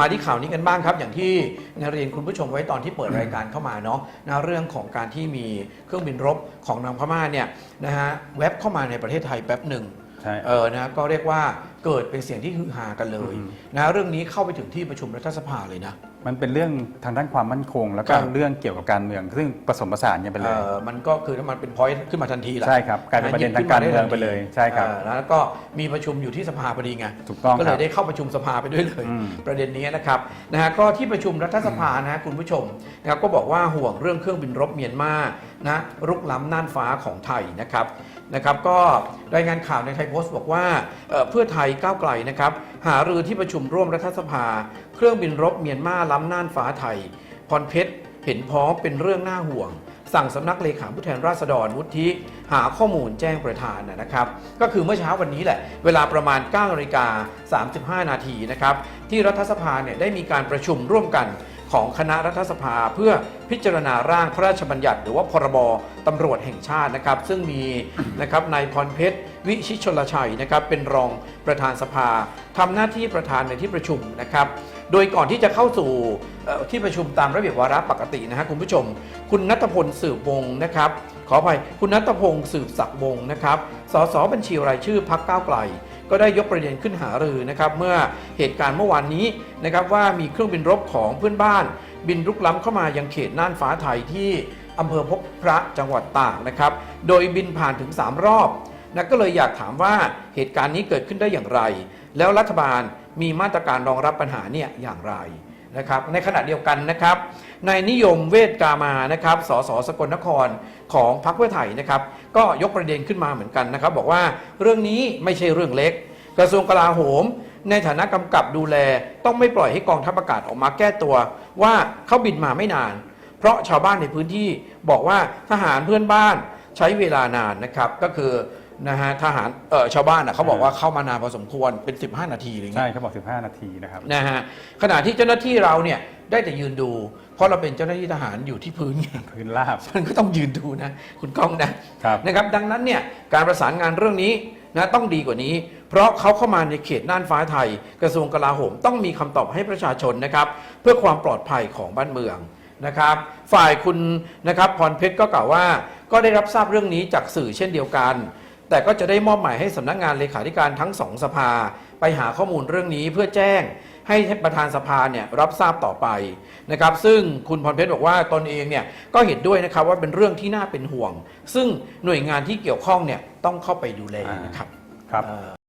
มาที่ข่าวนี้กันบ้างครับ อย่างที่เรียนคุณผู้ชมไว้ตอนที่เปิดรายการเข้ามาเนาะนะเรื่องของการที่มีเครื่องบินรบของนางพม่าเนี่ยนะฮะแวบเข้ามาในประเทศไทยแป๊บหนึ่งใช่ เออนะก็เรียกว่าเกิดเป็นเสียงที่ฮือฮากันเลยอืมนะเรื่องนี้เข้าไปถึงที่ประชุมรัฐสภาเลยนะ มันเป็นเรื่องทางด้านความมั่นคง แล้วก็ครับ เรื่องเกี่ยวกับการเมือง ซึ่งผสมผสานกันไปเลเอย อมันก็คือมันเป็นพอยต์ขึ้นมาทันทีแหละใช่ครับกลายเป็นประเด็นทางการเมืองไปเลยใช่ครับเออแล้วก็มีประชุมอยู่ที่สภาพอดีไงถูกต้องก็เลครัยบได้เข้าประชุมสภาไปด้วยเลย อืม ประเด็นนี้นะครับนะฮะก็ที่ประชุมรัฐสภานะฮะคุณผู้ชมนะครับก็บอกว่าห่วงเรื่องเครื่องบินรบเมียนมานะรุกล้ำน่านฟ้าของไทยนะครับนะครับ ก็รายงานข่าวในไทยโพสต์บอกว่าเอ่อเพื่อไทยก้าวไกลนะครับ หารือที่ประชุมร่วมรัฐสภา เครื่องบินรบเมียนมาล้ำน่านฟ้าไทย พรเพชรเห็นพ้องเป็นเรื่องน่าห่วง สั่งสำนักเลขาผู้แทนราษฎรวุฒิหาข้อมูลแจ้งประธานนะครับ ก็คือเมื่อเช้าวันนี้แหละ เวลาประมาณ9นาฬิกา35 นาทีนะครับ ที่รัฐสภาเนี่ยได้มีการประชุมร่วมกัน ของคณะรัฐสภา เพื่อพิจารณาร่างพระราชบัญญัติ หรือว่าพรบตำรวจแห่งชาตินะครับ ซึ่งมีนะครับนายพรเพชรวิชิตชลชัยนะครับเป็นรองประธานสภาทำหน้าที่ประธานในที่ประชุมนะครับ โดยก่อนที่จะเข้าสู่ที่ประชุมตามระเบียบวาระปกตินะฮะคุณผู้ชม คุณนัทพลสืบวงนะครับขออภัยคุณนัทพงศ์สืบศักดิ์วงนะครับสสบัญชีรายชื่อพักก้าวไกล ก็ได้ยกประเด็นขึ้นหารือนะครับเมื่อเหตุการณ์เมื่อวานนี้นะครับว่ามีเครื่องบินรบของเพื่อนบ้าน บินรุกล้ำเข้ามายังเขตน่านฟ้าไทยที่อำเภอพบพระจังหวัดตากนะครับ โดยบินผ่านถึง 3 รอบนะก็เลยอยากถามว่าเหตุการณ์นี้เกิดขึ้นได้อย่างไร แล้วรัฐบาลมีมาตรการรองรับปัญหาเนี่ยอย่างไรนะครับ ในขณะเดียวกันนะครับ นายนิยมเวทกามานะครับสสสกลนครของพรรคเพื่อไทยนะครับก็ยกประเด็นขึ้นมาเหมือนกันนะครับบอกว่าเรื่องนี้ไม่ใช่เรื่องเล็ก กระทรวงกลาโหม ในฐานะกำกับดูแล ต้องไม่ปล่อยให้กองทัพอากาศออกมาแก้ตัว ว่าเขาบินมาไม่นาน เพราะชาวบ้านในพื้นที่บอกว่าทหารเพื่อนบ้านใช้เวลานานนะครับก็คือ นะฮะทหารเออชาวบ้านอะเขาบอกว่าเข้ามานานพอสมควรเป็น 15 นาทีอะไรใช่เงี้ยเขาบอก 15 นาทีนะครับนะฮะขณะที่เจ้าหน้าที่เราเนี่ยได้แต่ยืนดู เพราะเราเป็นเจ้าหน้าที่ทหารอยู่ที่พื้นไง พื้นราบ มันก็ต้องยืนดูนะคุณก้องนะครับ นะครับ ดังนั้นเนี่ยการประสานงานเรื่องนี้นะต้องดีกว่านี้ เพราะเขาเข้ามาในเขตน่านฟ้าไทย กระทรวงกลาโหมต้องมีคำตอบให้ประชาชนนะครับ เพื่อความปลอดภัยของบ้านเมืองนะครับ ฝ่ายคุณนะครับพรเพชรก็กล่าวว่า ก็ได้รับทราบเรื่องนี้จากสื่อเช่นเดียวกัน แต่ก็จะได้มอบหมายให้สำนักงานเลขาธิการทั้งสองสภา ไปหาข้อมูลเรื่องนี้เพื่อแจ้งให้ประธานสภาเนี่ยรับทราบต่อไปนะครับซึ่งคุณพรเพชรบอกว่าตนเองเนี่ยก็เห็นด้วยนะครับว่าเป็นเรื่องที่น่าเป็นห่วง ซึ่งหน่วยงานที่เกี่ยวข้องเนี่ยต้องเข้าไปดูแลนะครับครับเอ่อ